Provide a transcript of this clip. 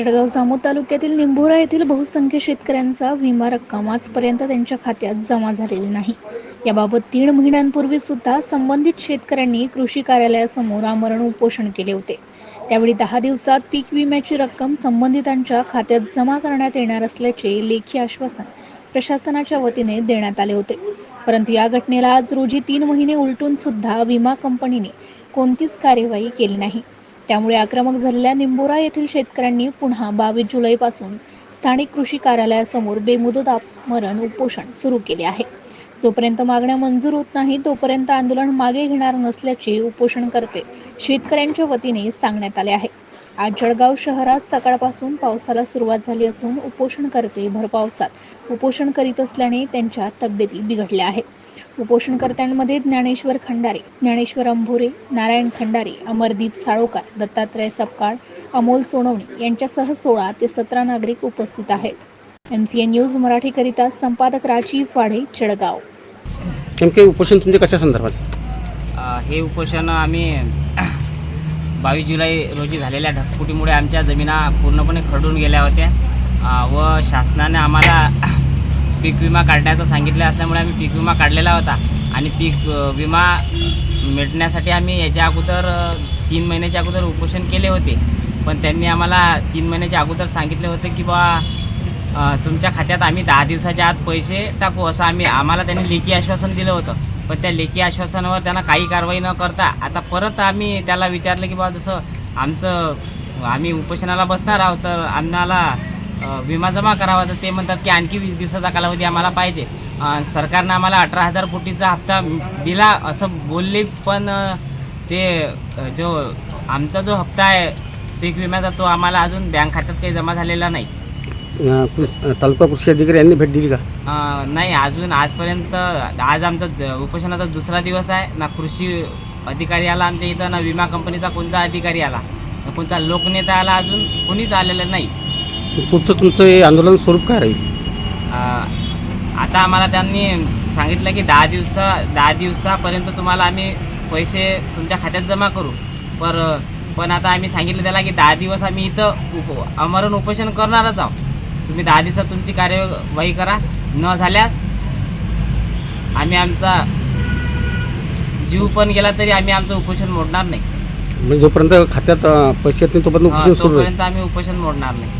जळगाव जामोद तालुक्यातील निंभोरा येथील बहुसंख्य शेतकऱ्यांचा विमा रक्कम आजपर्यंत त्यांच्या खात्यात जमा झालेली नाही. याबाबत तीन महिन्यांपूर्वी सुद्धा संबंधित शेतकऱ्यांनी कृषी कार्यालयासमोर आमरण उपोषण केले होते. त्यावेळी दहा दिवसात पीक विम्याची रक्कम संबंधितांच्या खात्यात जमा करण्यात येणार असल्याचे लेखी आश्वासन प्रशासनाच्या वतीने देण्यात आले होते. परंतु या घटनेला आज रोजी तीन महिने उलटून सुद्धा विमा कंपनीने कोणतीच कार्यवाही केली नाही. त्यामुळे आक्रमक झालेल्या निंबोरा येथील शेतकऱ्यांनी पुन्हा बावीस जुलैपासून स्थानिक कृषी कार्यालयासमोर बेमुदत आमरण उपोषण सुरू केले आहे. जोपर्यंत मागण्या मंजूर होत नाही तोपर्यंत आंदोलन मागे घेणार नसल्याचे उपोषणकर्ते शेतकऱ्यांच्या वतीने सांगण्यात आले आहे. आज जळगाव शहरात सकाळपासून पावसाला सुरुवात झाली असून उपोषणकर्ते भर पावसात उपोषण करीत असल्याने त्यांच्या तब्येती बिघडल्या आहेत. उपोषणकर्त्यांमध्ये ज्ञानेश्वर खंडारे ज्ञानेश्वर अंभोरे नारायण खंडारे अमरदीप साळोकार दत्तात्रय सपकाळ अमोल सोनवणे यांच्यासह सोळा ते सतरा नागरिक उपस्थित आहेत. एम सी एन न्यूज मराठीकरिता संपादक राजीव वाढे जळगाव. नेमके उपोषण तुमचे कशा संदर्भात? हे उपोषण आम्ही बावीस जुलै रोजी झालेल्या ढगफुटीमुळे आमच्या जमिना पूर्णपणे खरडून गेल्या होत्या. व शासनाने आम्हाला पीक विमा काढण्याचं सांगितलं असल्यामुळे आम्ही पीक विमा काढलेला होता. आणि पीक विमा मिळण्यासाठी आम्ही याच्या अगोदर तीन महिन्याच्या अगोदर उपोषण केले होते. पण त्यांनी आम्हाला तीन महिन्याच्या अगोदर सांगितले होते की बा तुमच्या खात्यात आम्ही दहा दिवसाच्या आत पैसे टाकू असं आम्ही आम्हाला त्यांनी लेखी आश्वासन दिलं होतं. पण त्या लेखी आश्वासनावर त्यांना काही कारवाई न करता आता परत आम्ही त्याला विचारलं की बा जसं आमचं आम्ही उपोषणाला बसणार आहोत तर आम्हाला विमा जमा करावा तर ते म्हणतात की आणखी वीस दिवसाचा कालावधी आम्हाला पाहिजे. सरकारनं आम्हाला अठरा हजार कोटीचा हप्ता दिला असं बोलले पण ते जो आमचा जो हप्ता आहे पीक विम्याचा तो आम्हाला अजून बँक खात्यात काही जमा झालेला नाही. तालुका कृषी अधिकारी यांनी भेट दिली का? नाही अजून आजपर्यंत आज आमचा उपोषणाचा दुसरा दिवस आहे. ना कृषी अधिकारी आला आमच्या इथं ना विमा कंपनीचा कोणता अधिकारी आला ना कोणता लोकनेता आला अजून कोणीच आलेलं नाही. पुढचं तुमचं हे आंदोलन स्वरूप काय राहील? अ, आता आम्हाला त्यांनी सांगितलं की दहा दिवसा दहा दिवसापर्यंत तुम्हाला आम्ही पैसे तुमच्या खात्यात जमा करू. पर पण आता आम्ही सांगितलं त्याला की दहा दिवस आम्ही इथं उप अमरण उपोषण करणारच आहोत. तुम्ही दहा दिवसात तुमची कार्यवाही करा. न झाल्यास आम्ही आमचा जीव पण गेला तरी आम्ही आमचं उपोषण मोडणार नाही. म्हणजे जोपर्यंत खात्यात अं, पैसे येत नाही तोपर्यंत हा, उपोषण सुरू राहील तोपर्यंत आम्ही उपोषण मोडणार नाही.